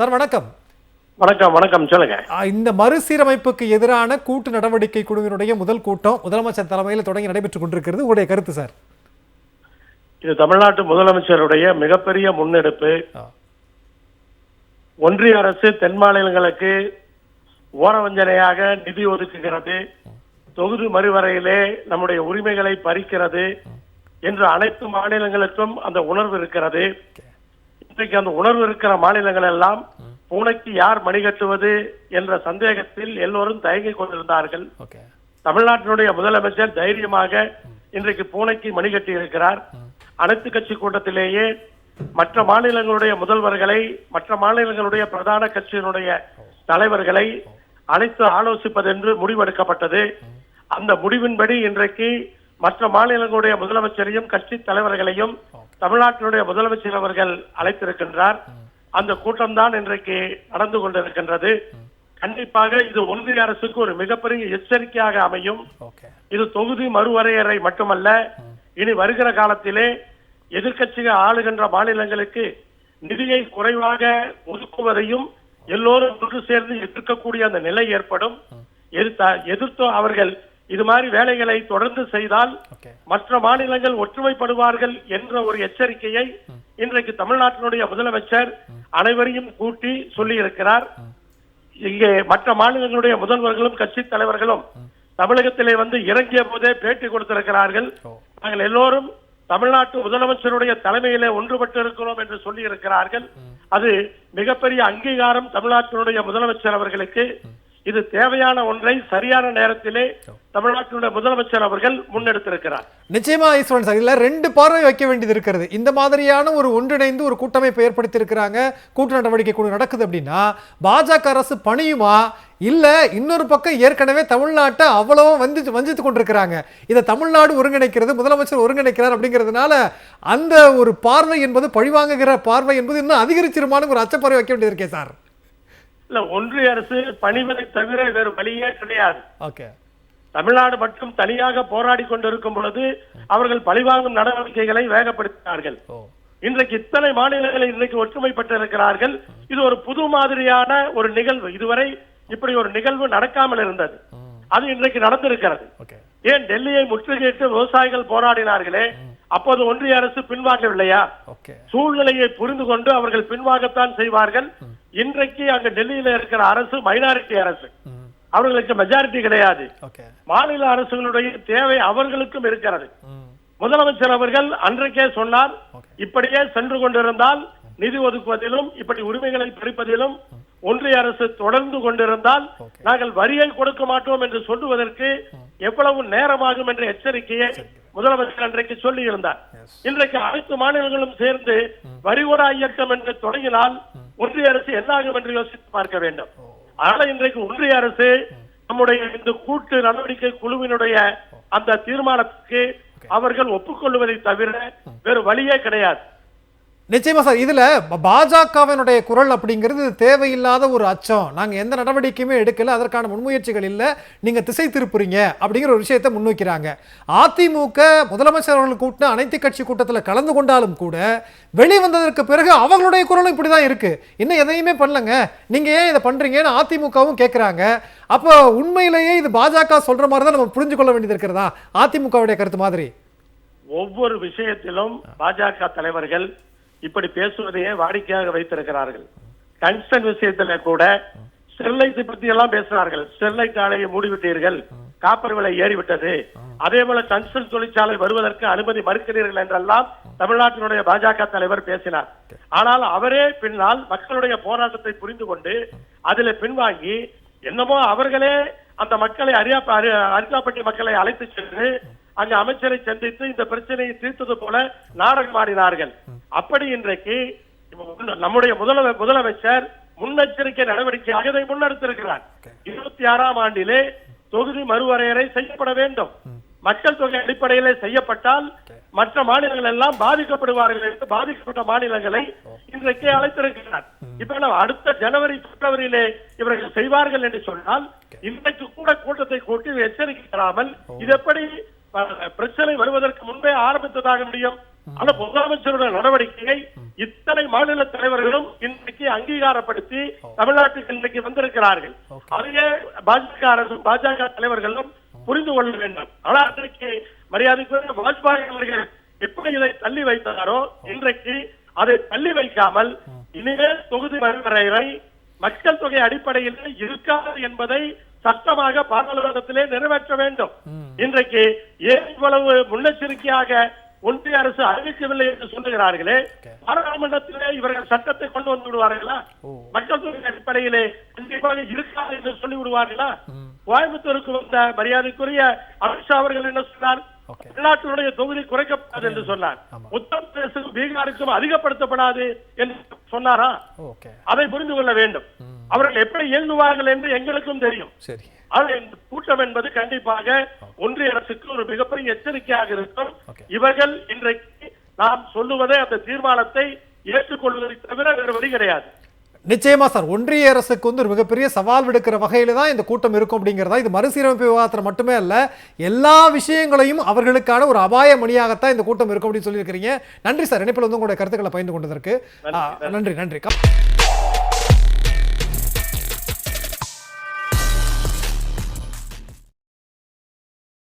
Sir வணக்கம். வணக்கம் வணக்கம். சொல்லுங்க. இந்த மறுசீரமைப்புக்கு எதிரான கூட்டு நடவடிக்கை குழுவினுடைய முதல் கூட்டம் முதலமைச்சர் தலைமையில் தொடங்கி நடைபெற்றுக் கொண்டிருக்கிறது. உங்களுடைய கருத்து சார்? இது தமிழ்நாட்டு முதலமைச்சருடைய மிகப்பெரிய முன்னெடுப்பு. ஒன்றிய அரசு தென் மாநிலங்களுக்கு ஓரவஞ்சனையாக நிதி ஒதுக்குகிறது. தொகுதி மறுவரையிலே நம்முடைய உரிமைகளை பறிக்கிறது. என்று அனைத்து மாநிலங்களுக்கும் அந்த உணர்வு இருக்கிறது. இன்றைக்கு அந்த உணர்வு இருக்கிற மாநிலங்கள் எல்லாம் பூனைக்கு யார் மணி கட்டுவது என்ற சந்தேகத்தில் எல்லோரும் தயங்கிக் கொண்டிருந்தார்கள். தமிழ்நாட்டினுடைய முதலமைச்சர் தைரியமாக இன்றைக்கு பூனைக்கு மணி கட்டி இருக்கிறார் அனைத்து கட்சி கூட்டத்திலேயே மற்ற மாநிலங்களுடைய முதல்வர்களை மற்ற மாநிலங்களுடைய பிரதான கட்சியினுடைய தலைவர்களை அழைத்து ஆலோசிப்பதென்று முடிவெடுக்கப்பட்டது. அந்த முடிவின்படி இன்றைக்கு மற்ற மாநிலங்களுடைய முதலமைச்சரையும் கட்சி தலைவர்களையும் தமிழ்நாட்டினுடைய முதலமைச்சர் அவர்கள் அழைத்திருக்கின்றார். அந்த கூட்டம்தான் இன்றைக்கு நடந்து கொண்டிருக்கின்றது. கண்டிப்பாக இது ஒன்றிய அரசுக்கு ஒரு மிகப்பெரிய எச்சரிக்கையாக அமையும். இது தொகுதி மறுவரையறை மட்டுமல்ல. இனி வருகிற காலத்திலே எதிர்க்கட்சிகள் ஆளுகின்ற மாநிலங்களுக்கு நிதியை குறைவாக ஒதுக்குவதையும் எல்லோரும் ஒன்று சேர்ந்து எதிர்க்கக்கூடிய அந்த நிலை ஏற்படும். எதிர்த்து அவர்கள் இது மாதிரி வேலைகளை தொடர்ந்து செய்தால் மற்ற மாநிலங்கள் ஒற்றுமைப்படுவார்கள் என்ற ஒரு எச்சரிக்கையை இன்றைக்கு தமிழ்நாட்டினுடைய முதலமைச்சர் அனைவரையும் கூட்டி சொல்லி இருக்கிறார் இங்கே மற்ற மாநிலங்களுடைய முதல்வர்களும் கட்சி தலைவர்களும் தமிழகத்திலே வந்து இறங்கிய போதே பேட்டி கொடுத்திருக்கிறார்கள். நாங்கள் எல்லோரும் தமிழ்நாட்டு முதலமைச்சருடைய தலைமையிலே ஒன்றுபட்டு இருக்கிறோம் என்று சொல்லி இருக்கிறார்கள் அது மிகப்பெரிய அங்கீகாரம் தமிழ்நாட்டினுடைய முதலமைச்சர் அவர்களுக்கு. இது தேவையான ஒன்றை சரியான நேரத்திலே தமிழ்நாட்டினுடைய முதலமைச்சர் அவர்கள் முன்னெடுத்திருக்கிறார். நிச்சயமா ஈஸ்வரன் சார் இதுல ரெண்டு பார்வை வைக்க வேண்டியது இருக்கிறது. இந்த மாதிரியான ஒரு ஒன்றிணைந்து ஒரு கூட்டமைப்பை ஏற்படுத்தி இருக்கிறாங்க கூட்டு நடவடிக்கை குழு நடக்குது அப்படின்னா பாஜக அரசு பணியுமா? இல்ல இன்னொரு பக்கம் ஏற்கனவே தமிழ்நாட்டை அவ்வளவோ வந்து வஞ்சித்து கொண்டிருக்கிறாங்க. இதை தமிழ்நாடு ஒருங்கிணைக்கிறது முதலமைச்சர் ஒருங்கிணைக்கிறார் அப்படிங்கிறதுனால அந்த ஒரு பார்வை என்பது பழிவாங்குகிற பார்வை என்பது இன்னும் அதிகரிச்சிருமான ஒரு அச்சப்பார்வை வைக்க வேண்டியது இருக்கே சார். இல்ல ஒன்றிய அரசு பணிவதை தவிர வேறு வழியே கிடையாது. தமிழ்நாடு மட்டும் தனியாக போராடி கொண்டிருக்கும் பொழுது அவர்கள் பழிவாங்கும் நடவடிக்கைகளை வேகப்படுத்தினார்கள். இன்றைக்கு இத்தனை மாநிலங்கள் இன்றைக்கு ஒற்றுமைப்பட்டு இருக்கிறார்கள் இது ஒரு புது மாதிரியான ஒரு நிகழ்வு. இதுவரை இப்படி ஒரு நிகழ்வு நடக்காமல் இருந்தது. அது இன்றைக்கு நடந்திருக்கிறது. ஏன் டெல்லியை முற்றுகையிட்டு விவசாயிகள் போராடினார்களே? அப்போது ஒன்றிய அரசு பின்வாங்கவில்லையா? சூழ்நிலையை புரிந்து கொண்டு அவர்கள் பின்வாங்கத்தான் செய்வார்கள். இன்றைக்கு அங்க டெல்லியில இருக்கிற அரசு மைனாரிட்டி அரசு. அவர்களுக்கு மெஜாரிட்டி கிடையாது. மாநில அரசுகளுடைய தேவை அவர்களுக்கும் இருக்கிறது. முதலமைச்சர் அவர்கள் அன்றைக்கே சொன்னார் இப்படியே சென்று கொண்டிருந்தால் நிதி ஒதுக்குவதிலும் இப்படி உரிமைகளை பறிப்பதிலும் ஒன்றிய அரசு தொடர்ந்து கொண்டிருந்தால். நாங்கள் வரியை கொடுக்க மாட்டோம் என்று சொல்லுவதற்கு எவ்வளவு நேரமாகும் என்ற எச்சரிக்கையை முதலமைச்சர் அன்றைக்கு சொல்லி இருந்தார் இன்றைக்கு அனைத்து மாநிலங்களும் சேர்ந்து வரிகோரா இயக்கம் என்று தொடங்கினால் ஒன்றிய அரசு என்னாகும் என்று யோசித்து பார்க்க வேண்டும். அதனால இன்றைக்கு ஒன்றிய அரசு நம்முடைய இந்த கூட்டு நடவடிக்கை குழுவினுடைய அந்த தீர்மானத்துக்கு அவர்கள் ஒப்புக்கொள்வதை தவிர வேறு வழியே கிடையாது. நிச்சயமா சார் இதுல பாஜகவினுடைய குரல் அப்படிங்கிறது தேவையில்லாத ஒரு அச்சம். நாங்க எந்த நடவடிக்கையுமே எடுக்கல அதற்கான முன்முயற்சிகள் இல்லை நீங்க திசை திருப்புறீங்க அப்படிங்கிற ஒரு விஷயத்தை முன்வைக்கிறாங்க. அதிமுக முதலமைச்சர் அவர்கள் கூட்டின அனைத்து கட்சி கூட்டத்தில் கலந்து கொண்டாலும் கூட வெளிவந்ததற்கு பிறகு அவங்களுடைய குரலும் இப்படிதான் இருக்கு. இன்னும் எதையுமே பண்ணலங்க. நீங்க ஏன் இதை பண்றீங்கன்னு அதிமுகவும் கேட்குறாங்க அப்போ உண்மையிலேயே இது பாஜக சொல்ற மாதிரி தான் நம்ம புரிஞ்சு கொள்ள வேண்டியது இருக்கிறதா? அதிமுகவுடைய கருத்து மாதிரி. ஒவ்வொரு விஷயத்திலும் பாஜக தலைவர்கள் இப்படி பேசுவதையே வாடிக்கையாக வைத்திருக்கிறார்கள். டங்ஸ்டன் விஷயத்துல கூட ஸ்டெர்லைட் பத்தி எல்லாம் பேசுறார்கள். ஸ்டெர்லைட் ஆலையை மூடிவிட்டீர்கள். காப்பர் விலை ஏறிவிட்டது. அதே போல டங்ஸ்டன் தொழிற்சாலை வருவதற்கு அனுமதி மறுக்கிறீர்கள் என்றெல்லாம் தமிழ்நாட்டினுடைய பாஜக தலைவர் பேசினார். ஆனால் அவரே பின்னால் மக்களுடைய போராட்டத்தை புரிந்து கொண்டு அதில் பின்வாங்கி என்னமோ அவர்களே அந்த மக்களை அரியா அரி- அரியாப்பட்டி மக்களை அழைத்து சென்று அங்கு அமைச்சரை சந்தித்து இந்த பிரச்சனையை தீர்த்தது போல நாடகம் ஆடினார்கள் அப்படி இன்றைக்கு நம்முடைய முதல முதலமைச்சர் முன்னெச்சரிக்கை நடவடிக்கையாக இதை முன்னெடுத்திருக்கிறார். இருபத்தி ஆறாம் ஆண்டிலே தொகுதி மறுவரையறை செய்யப்பட வேண்டும். மக்கள் தொகை அடிப்படையிலே செய்யப்பட்டால் மற்ற மாநிலங்கள் எல்லாம் பாதிக்கப்படுவார்கள் என்று பாதிக்கப்பட்ட மாநிலங்களை இன்றைக்கு அழைத்திருக்கிறார். இப்ப என்ன, அடுத்த ஜனவரி பிப்ரவரியிலே இவர்கள் செய்வார்கள் என்று சொன்னால் இன்றைக்கு கூட கூட்டத்தை கூட்டி எச்சரிக்கை தராமல் இது எப்படி பிரச்சனை வருவதற்கு முன்பே ஆரம்பித்ததாக முடியும்? ஆனா முதலமைச்சருடைய நடவடிக்கையை இத்தனை மாநில தலைவர்களும் இன்றைக்கு அங்கீகாரப்படுத்தி தமிழ்நாட்டுக்கு இன்றைக்கு வந்திருக்கிறார்கள். அதையே பாஜக அரசு பாஜக தலைவர்களும் புரிந்து கொள்ள வேண்டும். ஆனா அன்றைக்கு மரியாதைக்குரிய வாஜ்பாய் அவர்கள் எப்படி இதை தள்ளி வைத்தாரோ இன்றைக்கு அதை தள்ளி வைக்காமல் இனிமேல் தொகுதி மறுவரைவை மக்கள் தொகை அடிப்படையில் இருக்காது என்பதை சட்டமாக பாராளுமன்றத்திலே நிறைவேற்ற வேண்டும். இன்றைக்கு ஏன் இவ்வளவு முன்னெச்சரிக்கையாக ஒன்றிய அரசு அறிவிக்கவில்லை என்று சொல்லுகிறார்களே பாராளுமன்றத்திலே இவர்கள் சட்டத்தை கொண்டு வந்து விடுவார்களா? மக்கள் தொகை அடிப்படையிலே கண்டிப்பாக இருக்காது என்று சொல்லி விடுவார்களா? கோயம்புத்தூருக்கு வந்த மரியாதைக்குரிய அமித்ஷா அவர்கள் என்ன சொன்னார்? தமிழ்நாட்டினுடைய தொகுதி குறைக்கப்படாது என்று சொன்னார். உத்தரப்பிரதேசம் பீகாருக்கும் அதிகப்படுத்தப்படாது என்று சொன்னாரா? அதை புரிந்து கொள்ள வேண்டும். அவர்கள் எப்படி இயங்குவார்கள் என்று எங்களுக்கும் தெரியும். சரி. இந்த கூட்டம் என்பது கண்டிப்பாக ஒன்றிய அரசுக்கு ஒரு மிகப்பெரிய எச்சரிக்கையாக இருக்கும். இவர்கள் இன்றைக்கு நாம் சொல்லுவதை அந்த தீர்மானத்தை ஏற்றுக்கொள்வதை தவிர வேறு வழி கிடையாது. நிச்சயமா சார். ஒன்றிய அரசுக்கு வந்து ஒரு மிகப்பெரிய சவால் விடுக்கிற வகையில தான் இந்த கூட்டம் இருக்கும் அப்படிங்கிறதா? இது மறுசீரமைப்பு விவாதத்தில் மட்டுமே அல்ல எல்லா விஷயங்களையும் அவர்களுக்கான ஒரு அபாய மணியாகத்தான் இந்த கூட்டம் இருக்கும் அப்படின்னு சொல்லியிருக்கிறீங்க. நன்றி சார். இணைப்பில் வந்து உங்களுடைய கருத்துக்களை பகிர்ந்து கொண்டதற்கு. நன்றி நன்றி.